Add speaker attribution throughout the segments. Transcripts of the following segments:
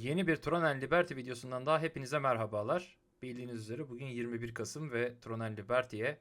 Speaker 1: Yeni bir Tron and Liberty videosundan daha hepinize merhabalar. Bildiğiniz üzere bugün 21 Kasım ve Tron and Liberty'ye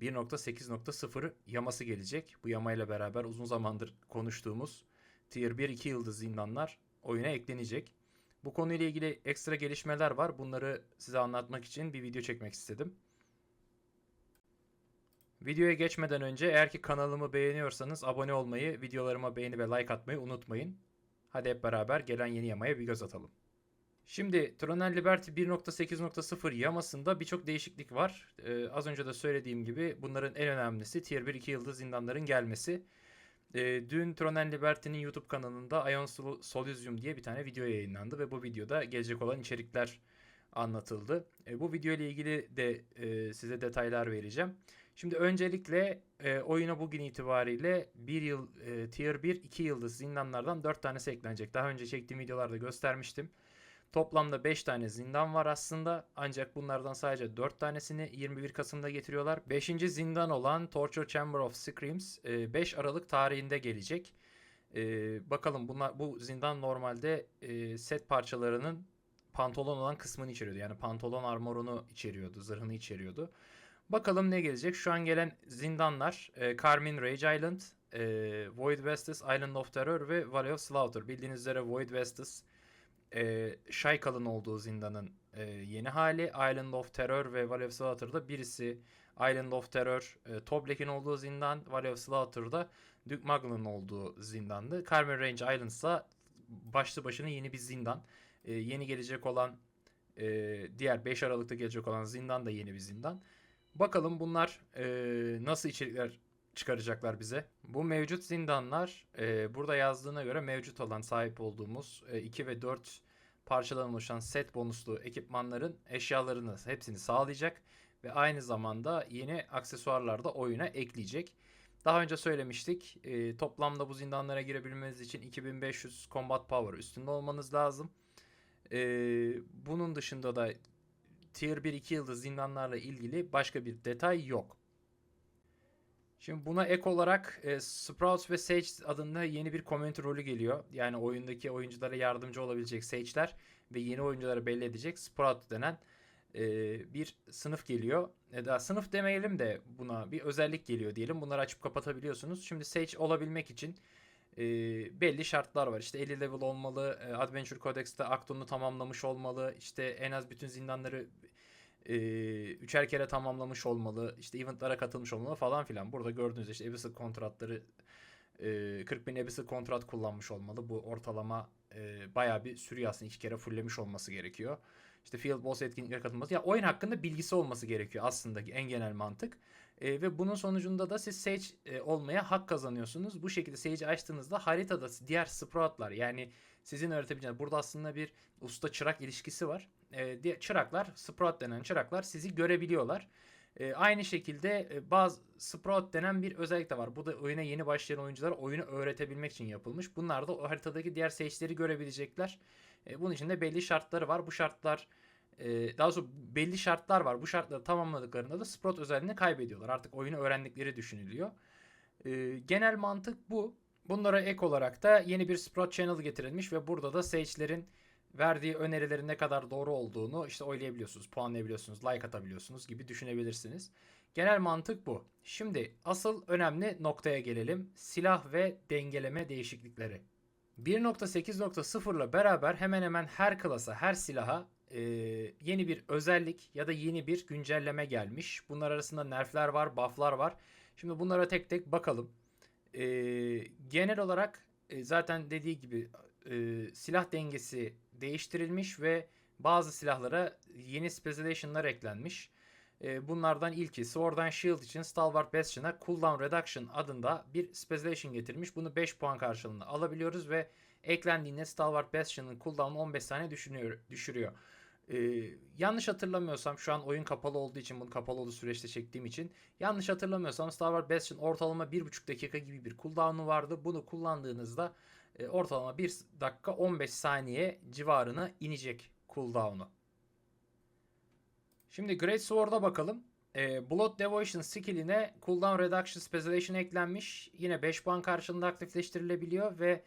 Speaker 1: 1.8.0 yaması gelecek. Bu yamayla beraber uzun zamandır konuştuğumuz Tier 1 2 yıldız zindanlar oyuna eklenecek. Bu konuyla ilgili ekstra gelişmeler var. Bunları size anlatmak için bir video çekmek istedim. Videoya geçmeden önce eğer ki kanalımı beğeniyorsanız abone olmayı, videolarıma beğeni ve like atmayı unutmayın. Hadi hep beraber gelen yeni yamaya bir göz atalım. Şimdi Tron and Liberty 1.8.0 yamasında birçok değişiklik var. Ee, az önce de söylediğim gibi bunların en önemlisi Tier 1 2 yıldız zindanların gelmesi. Ee, dün Tron and Liberty'nin YouTube kanalında Ion Sol- diye bir tane video yayınlandı ve bu videoda gelecek olan içerikler anlatıldı. E, bu video ile ilgili de e, size detaylar vereceğim. Şimdi öncelikle e, oyuna bugün itibariyle bir yıl e, tier 1 2 yıldız zindanlardan 4 tanesi eklenecek. Daha önce çektiğim videolarda göstermiştim. Toplamda 5 tane zindan var aslında. Ancak bunlardan sadece 4 tanesini 21 Kasım'da getiriyorlar. 5. zindan olan Torture Chamber of Screams e, 5 Aralık tarihinde gelecek. E, bakalım bunlar bu zindan normalde e, set parçalarının pantolon olan kısmını içeriyordu. Yani pantolon armorunu içeriyordu, zırhını içeriyordu. Bakalım ne gelecek. Şu an gelen zindanlar e, Carmine Rage Island, e, Void Vestus, Island of Terror ve Valley of Slaughter. Bildiğiniz üzere Void Vestus e, Shaikal'ın olduğu zindanın e, yeni hali. Island of Terror ve Valley of Slaughter'da birisi Island of Terror, e, Toblek'in olduğu zindan, Valley of Slaughter'da Duke Magnum'un olduğu zindandı. Carmine Range Island başlı başına yeni bir zindan. E, yeni gelecek olan e, diğer 5 Aralık'ta gelecek olan zindan da yeni bir zindan. Bakalım bunlar e, nasıl içerikler çıkaracaklar bize. Bu mevcut zindanlar e, burada yazdığına göre mevcut olan sahip olduğumuz 2 ve 4 parçadan oluşan set bonuslu ekipmanların eşyalarını hepsini sağlayacak ve aynı zamanda yeni aksesuarlar da oyuna ekleyecek. Daha önce söylemiştik. E, toplamda bu zindanlara girebilmeniz için 2500 combat power üstünde olmanız lazım. E, bunun dışında da Tier 1-2 yıldız zindanlarla ilgili başka bir detay yok. Şimdi buna ek olarak e, Sprouts ve Sage adında yeni bir community rolü geliyor. Yani oyundaki oyunculara yardımcı olabilecek Sage'ler ve yeni oyuncuları belli edecek Sprout denen e, bir sınıf geliyor. E, daha sınıf demeyelim de buna bir özellik geliyor diyelim. Bunları açıp kapatabiliyorsunuz. Şimdi Sage olabilmek için e, belli şartlar var. İşte 50 level olmalı, e, Adventure Codex'te Acton'u tamamlamış olmalı, işte en az bütün zindanları e, üçer kere tamamlamış olmalı, işte eventlara katılmış olmalı falan filan. Burada gördüğünüz işte Abyssal kontratları e, 40 bin Abyssal kontrat kullanmış olmalı. Bu ortalama e, bayağı bir sürüyor aslında iki kere fulllemiş olması gerekiyor. İşte Field Boss etkinliklere katılması. Ya oyun hakkında bilgisi olması gerekiyor aslında en genel mantık. E, ve bunun sonucunda da siz Sage e, olmaya hak kazanıyorsunuz. Bu şekilde Sage'i açtığınızda haritada diğer Sprout'lar yani sizin öğretebileceğiniz burada aslında bir usta çırak ilişkisi var. E, çıraklar Sprout denen çıraklar sizi görebiliyorlar. E, aynı şekilde e, bazı Sprout denen bir özellik de var. Bu da oyuna yeni başlayan oyunculara oyunu öğretebilmek için yapılmış. Bunlar da o haritadaki diğer sage'leri görebilecekler. E, bunun için de belli şartları var. Bu şartlar e, daha doğrusu belli şartlar var. Bu şartları tamamladıklarında da Sprout özelliğini kaybediyorlar. Artık oyunu öğrendikleri düşünülüyor. E, genel mantık bu. Bunlara ek olarak da yeni bir Sprout Channel getirilmiş ve burada da Sage'lerin verdiği önerilerin ne kadar doğru olduğunu işte oylayabiliyorsunuz, puanlayabiliyorsunuz, like atabiliyorsunuz gibi düşünebilirsiniz. Genel mantık bu. Şimdi asıl önemli noktaya gelelim. Silah ve dengeleme değişiklikleri. 1.8.0 ile beraber hemen hemen her klasa, her silaha e, yeni bir özellik ya da yeni bir güncelleme gelmiş. Bunlar arasında nerfler var, bufflar var. Şimdi bunlara tek tek bakalım. E, genel olarak e, zaten dediği gibi e, silah dengesi değiştirilmiş ve bazı silahlara yeni specialation'lar eklenmiş. E, bunlardan ilki Sword and Shield için Stalwart Bastion'a Cooldown Reduction adında bir specialation getirmiş. Bunu 5 puan karşılığında alabiliyoruz ve eklendiğinde Stalwart Bastion'ın cooldown'u 15 saniye düşürüyor. düşürüyor. Ee, yanlış hatırlamıyorsam şu an oyun kapalı olduğu için bunu kapalı olduğu süreçte çektiğim için yanlış hatırlamıyorsam Star Wars Bastion ortalama 1.5 dakika gibi bir cooldown'u vardı. Bunu kullandığınızda e, ortalama 1 dakika 15 saniye civarına inecek cooldown'u. Şimdi Great Sword'a bakalım. E, Blood Devotion skill'ine cooldown reduction specialization eklenmiş. Yine 5 puan karşılığında aktifleştirilebiliyor ve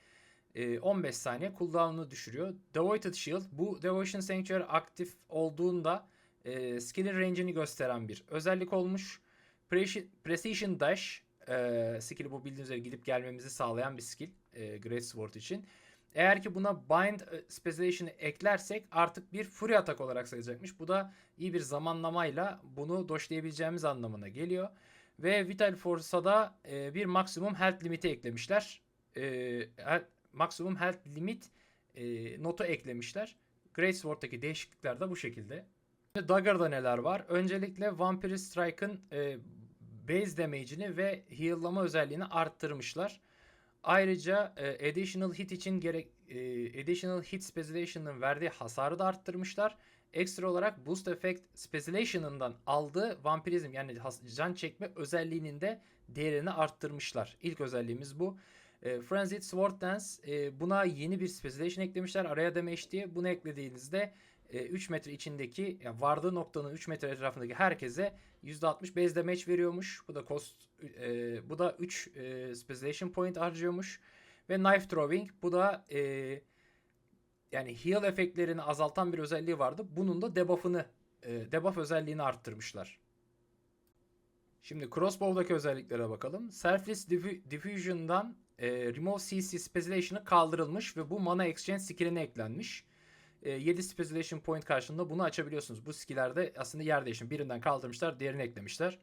Speaker 1: e, 15 saniye cooldown'unu düşürüyor. Devoted Shield bu Devotion Sanctuary aktif olduğunda e, skill'in range'ini gösteren bir özellik olmuş. Preci- Precision Dash e, skill'i bu bildiğiniz üzere gidip gelmemizi sağlayan bir skill e, Great Sword için. Eğer ki buna Bind Specialization'ı eklersek artık bir Fury atak olarak sayılacakmış. Bu da iyi bir zamanlamayla bunu doşlayabileceğimiz anlamına geliyor. Ve Vital Force'a da e, bir maksimum health limiti eklemişler. E, maksimum health limit e, notu eklemişler. Great Sword'daki değişiklikler de bu şekilde. Dagger'da neler var? Öncelikle Vampire Strike'ın e, base damage'ini ve heal'lama özelliğini arttırmışlar. Ayrıca e, additional hit için gerek e, additional hit specialization'ın verdiği hasarı da arttırmışlar. Ekstra olarak boost effect specialization'ından aldığı vampirizm yani can çekme özelliğinin de değerini arttırmışlar. İlk özelliğimiz bu. E, Frenzied Sword Dance e, buna yeni bir specialization eklemişler araya damage diye. Bunu eklediğinizde e, 3 metre içindeki yani vardığı noktanın 3 metre etrafındaki herkese %60 base damage veriyormuş. Bu da cost e, bu da 3 e, specialization point harcıyormuş. Ve knife throwing bu da e, yani heal efektlerini azaltan bir özelliği vardı. Bunun da debuff'ını e, debuff özelliğini arttırmışlar. Şimdi crossbow'daki özelliklere bakalım. Selfless Diffu- Diffusion'dan e, Remove CC Specialization'ı kaldırılmış ve bu mana exchange skill'ine eklenmiş. E, 7 Specialization Point karşılığında bunu açabiliyorsunuz. Bu skill'lerde aslında yer değişim. Birinden kaldırmışlar, diğerini eklemişler.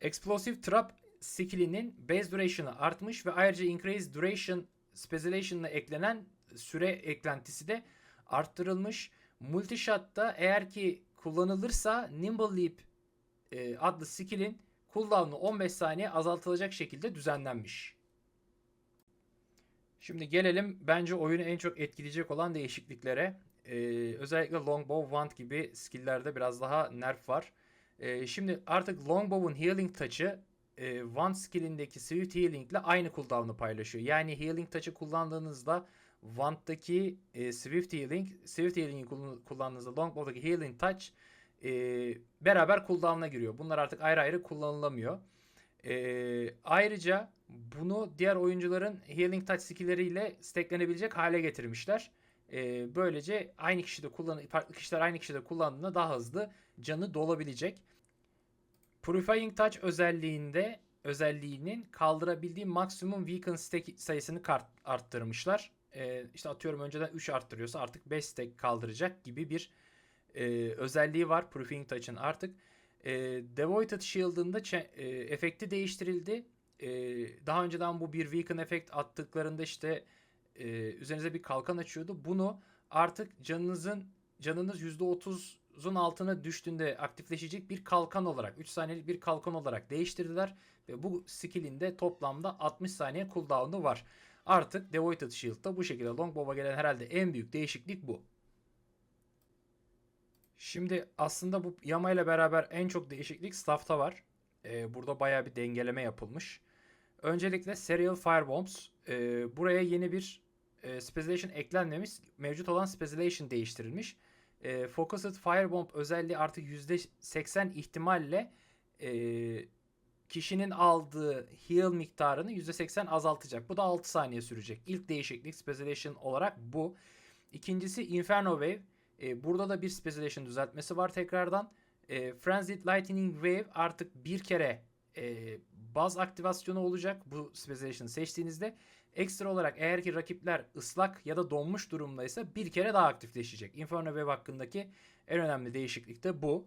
Speaker 1: Explosive Trap skill'inin base duration'ı artmış ve ayrıca Increase Duration Specialization'la eklenen süre eklentisi de arttırılmış. Multishot'ta eğer ki kullanılırsa Nimble Leap e, adlı skill'in cooldown'u 15 saniye azaltılacak şekilde düzenlenmiş. Şimdi gelelim bence oyunu en çok etkileyecek olan değişikliklere. Ee, özellikle Longbow Wand gibi skill'lerde biraz daha nerf var. Ee, şimdi artık Longbow'un Healing Touch'ı e, Wand skill'indeki Swift Healing ile aynı cooldown'u paylaşıyor. Yani Healing Touch'ı kullandığınızda Wand'daki e, Swift Healing, Swift Healing'i kullan- kullandığınızda Longbow'daki Healing Touch e, beraber cooldown'a giriyor. Bunlar artık ayrı ayrı kullanılamıyor. E, ayrıca bunu diğer oyuncuların Healing Touch skill'leriyle stacklenebilecek hale getirmişler. E, böylece aynı kişide kullan farklı kişiler aynı kişide kullandığında daha hızlı canı dolabilecek. Purifying Touch özelliğinde özelliğinin kaldırabildiği maksimum weaken stack sayısını kart- arttırmışlar. E, işte atıyorum önceden 3 arttırıyorsa artık 5 stack kaldıracak gibi bir e, özelliği var Purifying Touch'ın artık. E, Devoted Shield'ın da e, efekti değiştirildi. E, daha önceden bu bir weaken efekt attıklarında işte e, üzerinize bir kalkan açıyordu. Bunu artık canınızın canınız %30'un altına düştüğünde aktifleşecek bir kalkan olarak 3 saniyelik bir kalkan olarak değiştirdiler ve bu skill'in de toplamda 60 saniye cooldown'u var. Artık Devoted Shield'da bu şekilde Longbow'a gelen herhalde en büyük değişiklik bu. Şimdi aslında bu Yama ile beraber en çok değişiklik staff'ta var. Ee, burada bayağı bir dengeleme yapılmış. Öncelikle Serial Firebombs. Ee, buraya yeni bir e, Specialization eklenmemiş. Mevcut olan Specialization değiştirilmiş. E, Focused Firebomb özelliği artık %80 ihtimalle e, kişinin aldığı heal miktarını %80 azaltacak. Bu da 6 saniye sürecek. İlk değişiklik Specialization olarak bu. İkincisi Inferno Wave. E, burada da bir Specialization düzeltmesi var tekrardan. E, Frenzied Lightning Wave artık bir kere e, baz aktivasyonu olacak bu Specialization seçtiğinizde. Ekstra olarak eğer ki rakipler ıslak ya da donmuş durumdaysa bir kere daha aktifleşecek. Inferno Wave hakkındaki en önemli değişiklik de bu.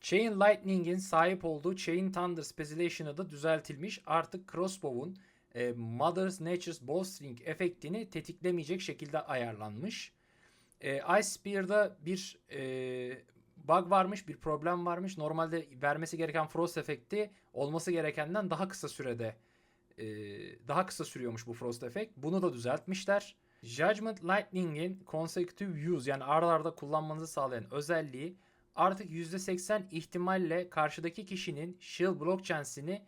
Speaker 1: Chain Lightning'in sahip olduğu Chain Thunder Specialization'ı da düzeltilmiş. Artık Crossbow'un e, Mother's Nature's Bowstring efektini tetiklemeyecek şekilde ayarlanmış. E, Ice Spear'da bir e, bug varmış, bir problem varmış. Normalde vermesi gereken Frost efekti olması gerekenden daha kısa sürede e, daha kısa sürüyormuş bu Frost efekt. Bunu da düzeltmişler. Judgment Lightning'in consecutive use yani arda arda kullanmanızı sağlayan özelliği artık %80 ihtimalle karşıdaki kişinin shield block chance'ini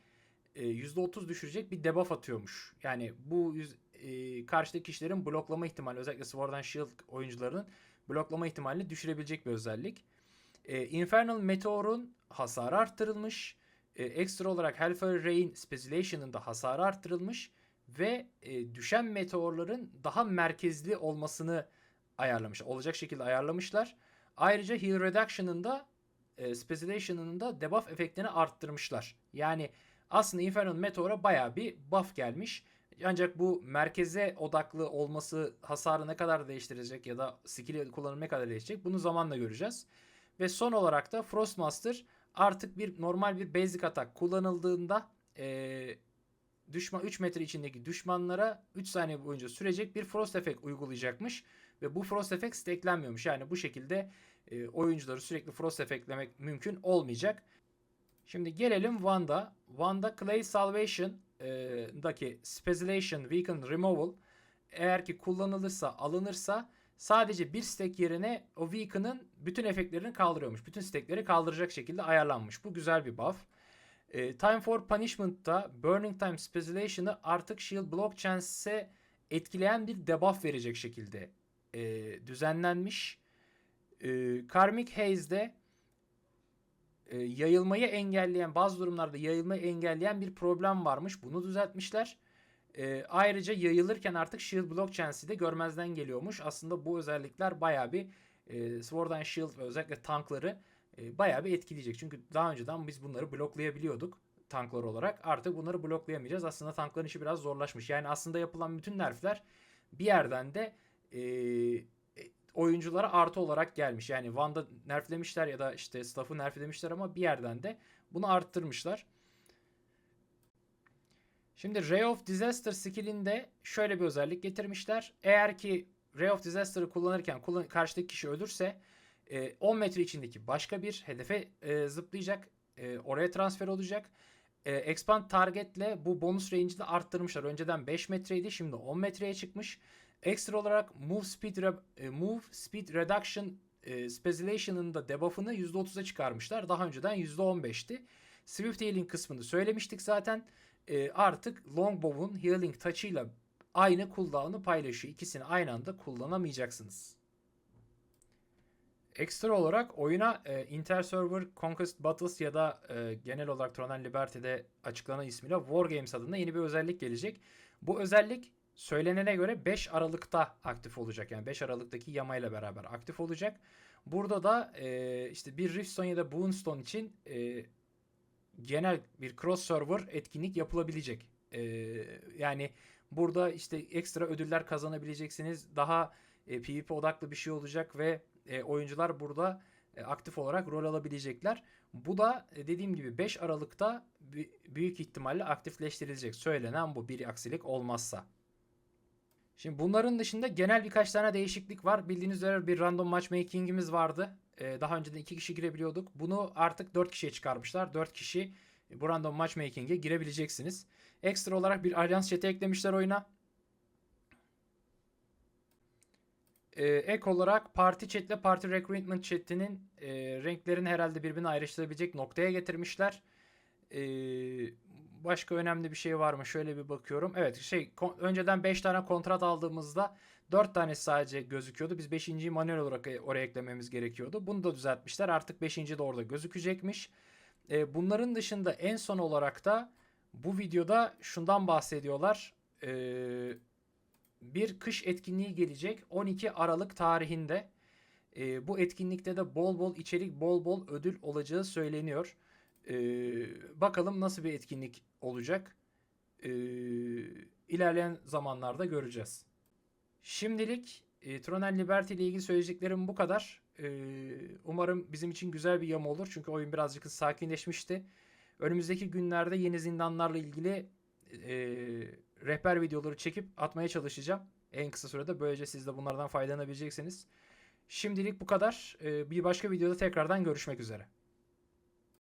Speaker 1: e, %30 düşürecek bir debuff atıyormuş. Yani bu e, karşıdaki kişilerin bloklama ihtimali özellikle Sword and Shield oyuncularının bloklama ihtimalini düşürebilecek bir özellik. E, Infernal Meteor'un hasarı arttırılmış. E, ekstra olarak Hellfire Rain Specialization'ın da hasarı arttırılmış. ve e, düşen meteorların daha merkezli olmasını ayarlamış. Olacak şekilde ayarlamışlar. Ayrıca Heal Reduction'ın da e, Specialation'ın da debuff efektini arttırmışlar. Yani aslında Infernal Meteor'a baya bir buff gelmiş. Ancak bu merkeze odaklı olması hasarı ne kadar değiştirecek ya da skill kullanımı ne kadar değişecek bunu zamanla göreceğiz. Ve son olarak da Frostmaster artık bir normal bir basic atak kullanıldığında e, düşman 3 metre içindeki düşmanlara 3 saniye boyunca sürecek bir frost efekt uygulayacakmış ve bu frost efekt stacklenmiyormuş. Yani bu şekilde e, oyuncuları sürekli frost efektlemek mümkün olmayacak. Şimdi gelelim Wanda. Wanda Clay Salvation'daki Specialization Weaken Removal eğer ki kullanılırsa, alınırsa sadece bir stack yerine o Weaken'ın bütün efektlerini kaldırıyormuş. Bütün stackleri kaldıracak şekilde ayarlanmış. Bu güzel bir buff. E, Time for Punishment'ta Burning Time Specialation'ı artık Shield Block Chance'e etkileyen bir debuff verecek şekilde e, düzenlenmiş. E, Karmic Haze'de e, yayılmayı engelleyen bazı durumlarda yayılmayı engelleyen bir problem varmış. Bunu düzeltmişler. E, ayrıca yayılırken artık Shield Block Chance'i de görmezden geliyormuş. Aslında bu özellikler bayağı bir e, Sword and Shield ve özellikle tankları e, bayağı bir etkileyecek. Çünkü daha önceden biz bunları bloklayabiliyorduk tanklar olarak. Artık bunları bloklayamayacağız. Aslında tankların işi biraz zorlaşmış. Yani aslında yapılan bütün nerfler bir yerden de e, oyunculara artı olarak gelmiş. Yani Wanda nerflemişler ya da işte staff'ı nerflemişler ama bir yerden de bunu arttırmışlar. Şimdi Ray of Disaster skillinde şöyle bir özellik getirmişler. Eğer ki Ray of Disaster'ı kullanırken kullan karşıdaki kişi ölürse 10 metre içindeki başka bir hedefe e, zıplayacak. E, oraya transfer olacak. E, expand targetle bu bonus range'i de arttırmışlar. Önceden 5 metreydi şimdi 10 metreye çıkmış. Ekstra olarak Move Speed, Re- Move Speed Reduction e, Specialation'ın da debuff'ını %30'a çıkarmışlar. Daha önceden %15'ti. Swift Healing kısmını söylemiştik zaten. E, artık Longbow'un Healing Touch'ıyla aynı cooldown'u paylaşıyor. İkisini aynı anda kullanamayacaksınız. Ekstra olarak oyuna e, Inter-Server Conquest Battles ya da e, genel olarak Tron Liberty'de açıklanan ismiyle War Games adında yeni bir özellik gelecek. Bu özellik söylenene göre 5 Aralık'ta aktif olacak. Yani 5 Aralık'taki yamayla beraber aktif olacak. Burada da e, işte bir Riftstone ya da Boonstone için e, genel bir cross server etkinlik yapılabilecek. E, yani burada işte ekstra ödüller kazanabileceksiniz. Daha e, PvP odaklı bir şey olacak ve e, oyuncular burada e, aktif olarak rol alabilecekler. Bu da e, dediğim gibi 5 Aralık'ta büyük ihtimalle aktifleştirilecek. Söylenen bu bir aksilik olmazsa. Şimdi bunların dışında genel birkaç tane değişiklik var. Bildiğiniz üzere bir random matchmaking'imiz vardı. Ee, daha önceden 2 kişi girebiliyorduk. Bunu artık 4 kişiye çıkarmışlar. 4 kişi bu random matchmaking'e girebileceksiniz. Ekstra olarak bir alyans chat'i eklemişler oyuna. Ee, ek olarak party chat ile party recruitment chat'inin e, renklerini herhalde birbirine ayrıştırabilecek noktaya getirmişler. Ee, başka önemli bir şey var mı? Şöyle bir bakıyorum. Evet şey önceden 5 tane kontrat aldığımızda 4 tanesi sadece gözüküyordu. Biz 5.yi manuel olarak e, oraya eklememiz gerekiyordu. Bunu da düzeltmişler. Artık 5. de orada gözükecekmiş. E, bunların dışında en son olarak da bu videoda şundan bahsediyorlar. E, bir kış etkinliği gelecek 12 Aralık tarihinde. E, bu etkinlikte de bol bol içerik, bol bol ödül olacağı söyleniyor. E, bakalım nasıl bir etkinlik olacak. E, ilerleyen zamanlarda göreceğiz. Şimdilik e, Tron Liberty ile ilgili söyleyeceklerim bu kadar. E, umarım bizim için güzel bir yama olur. Çünkü oyun birazcık sakinleşmişti. Önümüzdeki günlerde yeni zindanlarla ilgili e, rehber videoları çekip atmaya çalışacağım. En kısa sürede böylece siz de bunlardan faydalanabileceksiniz. Şimdilik bu kadar. E, bir başka videoda tekrardan görüşmek üzere.